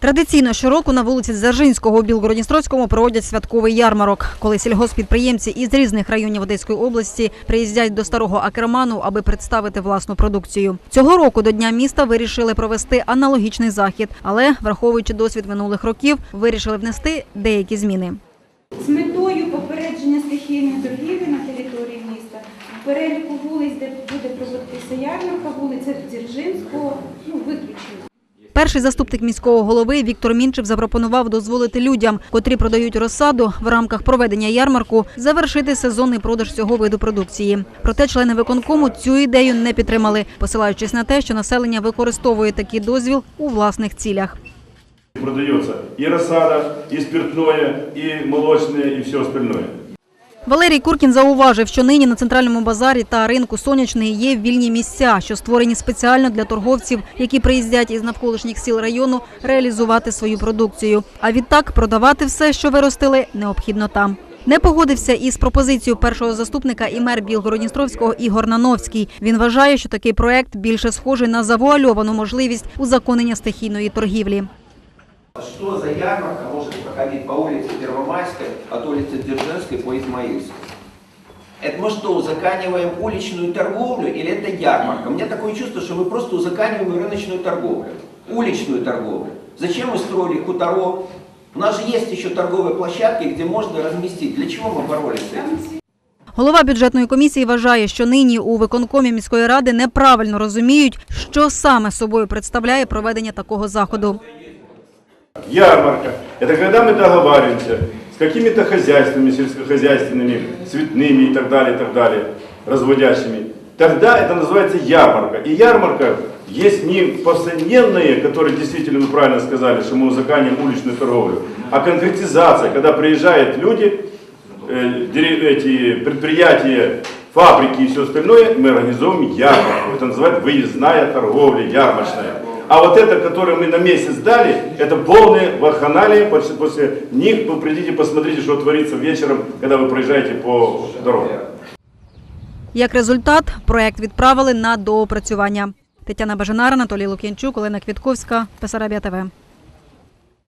Традиційно щороку на вулиці Дзержинського у Білгородністровському проводять святковий ярмарок, коли сільгоспідприємці із різних районів Одеської області приїздять до старого Акерману, аби представити власну продукцію. Цього року до Дня міста вирішили провести аналогічний захід, але враховуючи досвід минулих років, вирішили внести деякі зміни. З метою попередження стихійної торгівлі на території міста переліку вулиць, де буде проводитися ярмарка, вулиця Дзержинського, ну. Перший заступник міського голови Віктор Мінчев запропонував дозволити людям, котрі продають розсаду в рамках проведення ярмарку, завершити сезонний продаж цього виду продукції. Проте члени виконкому цю ідею не підтримали, посилаючись на те, що населення використовує такий дозвіл у власних цілях. Продается и рассада, и спиртное, и молочное, и все остальное. Валерій Куркін зауважив, що нині на центральному базарі та ринку сонячний є вільні місця, що створені спеціально для торговців, які приїздять із навколишніх сіл району реалізувати свою продукцію. А відтак продавати все, що виростили, необхідно там. Не погодився із пропозицією першого заступника і мер Білгородністровського Ігор Нановський. Він вважає, що такий проект більше схожий на завуальовану можливість узаконення стихійної торгівлі. Что за ярмарка может проходить по улице Первомайской, от улицы Дзержинской по Измаильской? Это мы что, узаканиваем уличную торговлю или это ярмарка? У меня такое чувство, что мы просто узаканиваем рыночную торговлю, уличную торговлю. Зачем мы строили хуторок? У нас же есть еще торговые площадки, где можно разместить. Для чего мы боролись с этим? Голова бюджетної комісії вважає, що нині у виконкомі міської ради неправильно розуміють, що саме собою представляє проведення такого заходу. Ярмарка – это когда мы договариваемся с какими-то хозяйствами, сельскохозяйственными, цветными и так далее, и так далее, разводящими. Тогда это называется ярмарка. И ярмарка есть не повседневные, которые действительно вы правильно сказали, что мы узаканиваем уличную торговлю, а конкретизация, когда приезжают люди, э, эти предприятия, фабрики и все остальное, мы организуем ярмарку. Это называется выездная торговля, ярмарочная. А вот это, которое мы на месяц дали, это полное вакханалия. После, после них вы придите, посмотрите, что творится вечером, когда вы проезжаете по дорогам. Як результат, проект відправили на доопрацювання. Тетяна Бажанара, Анатолій Лук'янчук, Олена Квітковська, Песарабія ТВ.